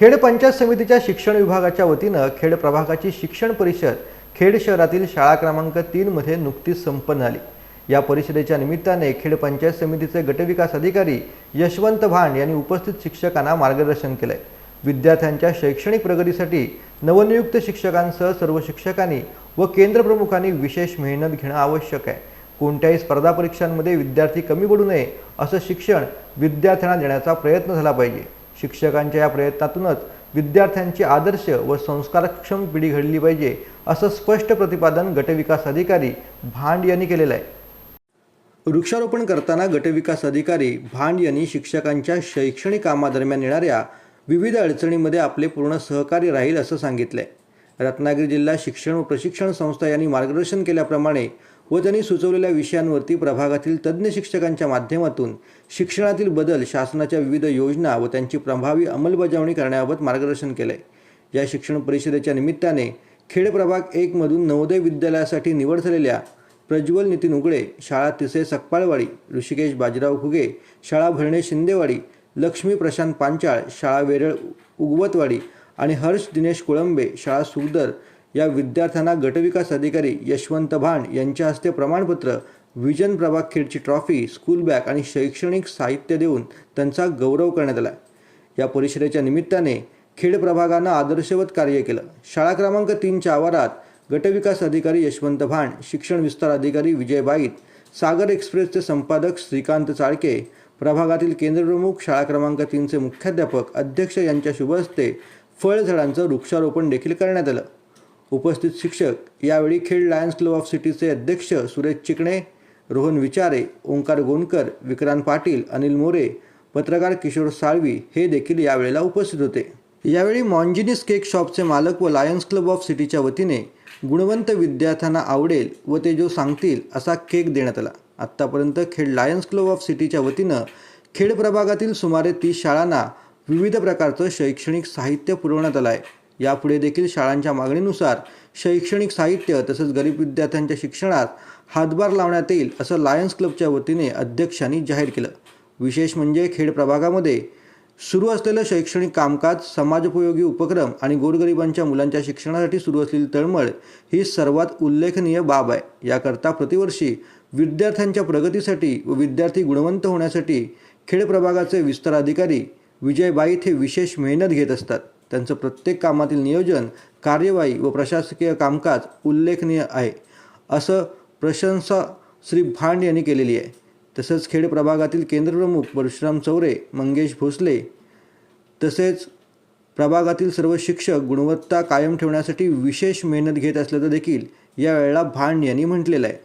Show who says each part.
Speaker 1: खेड पंचायत समितीच्या शिक्षण विभागाच्या वतीनं खेड प्रभागाची शिक्षण परिषद खेड शहरातील शाळा क्रमांक तीनमध्ये नुकतीच संपन्न झाली. या परिषदेच्या निमित्ताने खेड पंचायत समितीचे गटविकास अधिकारी यशवंत भांड यांनी उपस्थित शिक्षकांना मार्गदर्शन केलंय. विद्यार्थ्यांच्या शैक्षणिक प्रगतीसाठी नवनियुक्त शिक्षकांसह सर्व शिक्षकांनी व केंद्रप्रमुखांनी विशेष मेहनत घेणं आवश्यक आहे. कोणत्याही स्पर्धा परीक्षांमध्ये विद्यार्थी कमी पडू नये असं शिक्षण विद्यार्थ्यांना देण्याचा प्रयत्न झाला पाहिजे. शिक्षकांच्या या प्रयत्नातूनच विद्यार्थ्यांची आदर्श व संस्कारक्षम पिढी घडली पाहिजे असं स्पष्ट प्रतिपादन गटविकास अधिकारी भांड यांनी केलेलं आहे. वृक्षारोपण करताना गटविकास अधिकारी भांड यांनी शिक्षकांच्या शैक्षणिक कामादरम्यान येणाऱ्या विविध अडचणींमध्ये आपले पूर्ण सहकार्य राहील असं सांगितलंय. रत्नागिरी जिल्हा शिक्षण व प्रशिक्षण संस्था यांनी मार्गदर्शन केल्याप्रमाणे व त्यांनी सुचवलेल्या विषयांवरती प्रभागातील तज्ज्ञ शिक्षकांच्या माध्यमातून शिक्षणातील बदल शासनाच्या विविध योजना व त्यांची प्रभावी अंमलबजावणी करण्याबाबत मार्गदर्शन केले या शिक्षण परिषदेच्या निमित्ताने खेड प्रभाग एकमधून नवोदय विद्यालयासाठी निवड झालेल्या प्रज्वल नितीन उगळे शाळा तिसे सकपाळवाडी ऋषिकेश बाजीराव खुगे शाळा भरणे शिंदेवाडी लक्ष्मी प्रशांत पांचाळ शाळा वेरळ उगवतवाडी आणि हर्ष दिनेश कोळंबे शाळा सुगदर या विद्यार्थ्यांना गटविकास अधिकारी यशवंत भांड यांच्या हस्ते प्रमाणपत्र विजन प्रभाग खेडची ट्रॉफी स्कूल बॅग आणि शैक्षणिक साहित्य देऊन त्यांचा गौरव करण्यात आला. या परिषदेच्या निमित्ताने खेड प्रभागानं आदर्शवत कार्य केलं. शाळा क्रमांक तीनच्या आवारात गटविकास अधिकारी यशवंत भांड शिक्षण विस्तार अधिकारी विजय बाईत सागर एक्सप्रेसचे संपादक श्रीकांत चाळके प्रभागातील केंद्रप्रमुख शाळा क्रमांक तीनचे मुख्याध्यापक अध्यक्ष यांच्या शुभ हस्ते फळझाडांचं वृक्षारोपण देखील करण्यात आलं. उपस्थित शिक्षक यावेळी खेड लायन्स क्लब ऑफ सिटीचे अध्यक्ष सुरेश चिकणे रोहन विचारे ओंकार गोंडकर विक्रांत पाटील अनिल मोरे पत्रकार किशोर साळवी हे देखील यावेळेला उपस्थित होते. यावेळी मॉन्जिनिस केक शॉपचे मालक व लायन्स क्लब ऑफ सिटीच्या वतीने गुणवंत विद्यार्थ्यांना आवडेल व ते जो सांगतील असा केक देण्यात आला. आत्तापर्यंत खेड लायन्स क्लब ऑफ सिटीच्या वतीनं खेड प्रभागातील सुमारे तीस शाळांना विविध प्रकारचं शैक्षणिक साहित्य पुरवण्यात आलं आहे. यापुढे देखील शाळांच्या मागणीनुसार शैक्षणिक साहित्य तसंच गरीब विद्यार्थ्यांच्या शिक्षणात हातभार लावण्यात येईल असं लायन्स क्लबच्या वतीने अध्यक्षांनी जाहीर केलं. विशेष म्हणजे खेड प्रभागामध्ये सुरू असलेलं शैक्षणिक कामकाज समाजोपयोगी उपक्रम आणि गोरगरिबांच्या मुलांच्या शिक्षणासाठी सुरू असलेली तळमळ ही सर्वात उल्लेखनीय बाब आहे. याकरता प्रतिवर्षी विद्यार्थ्यांच्या प्रगतीसाठी व विद्यार्थी गुणवंत होण्यासाठी खेड प्रभागाचे विस्तार अधिकारी विजय बाईत हे विशेष मेहनत घेत असतात. त्यांचं प्रत्येक कामातील नियोजन कार्यवाही व प्रशासकीय कामकाज उल्लेखनीय आहे. असं प्रशंसा श्री भांड यांनी केलेली आहे. तसंच खेड प्रभागातील केंद्रप्रमुख परशुराम चौरे मंगेश भोसले तसेच प्रभागातील सर्व शिक्षक गुणवत्ता कायम ठेवण्यासाठी विशेष मेहनत घेत असल्याचं देखील यावेळेला भांड यांनी म्हटलेलं आहे.